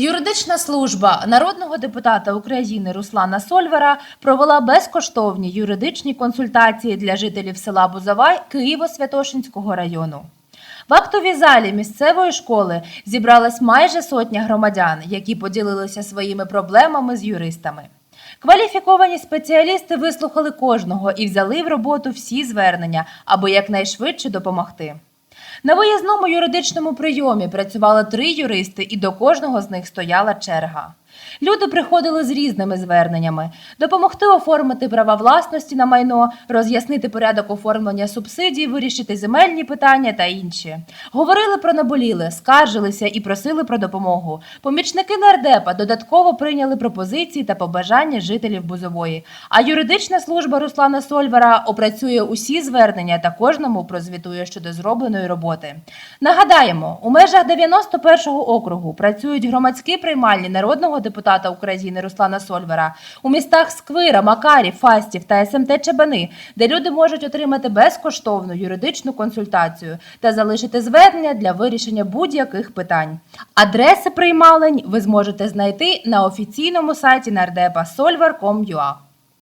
Юридична служба народного депутата України Руслана Сольвера провела безкоштовні юридичні консультації для жителів села Бузавай Києво-Святошинського району. В актовій залі місцевої школи зібралась майже сотня громадян, які поділилися своїми проблемами з юристами. Кваліфіковані спеціалісти вислухали кожного і взяли в роботу всі звернення, аби якнайшвидше допомогти. На виїзному юридичному прийомі працювали три юристи, і до кожного з них стояла черга. Люди приходили з різними зверненнями: допомогти оформити права власності на майно, роз'яснити порядок оформлення субсидій, вирішити земельні питання та інші. Говорили про наболіле, скаржилися і просили про допомогу. Помічники нардепа додатково прийняли пропозиції та побажання жителів Бузової. А юридична служба Руслана Сольвера опрацює усі звернення та кожному прозвітує щодо зробленої роботи. Нагадаємо, у межах 91-го округу працюють громадські приймальні народного депутата України Руслана Сольвера у містах Сквира, Макарів, Фастів та СМТ Чебани, де люди можуть отримати безкоштовну юридичну консультацію та залишити звернення для вирішення будь-яких питань. Адреси приймалень ви зможете знайти на офіційному сайті нардепа solver.com.ua.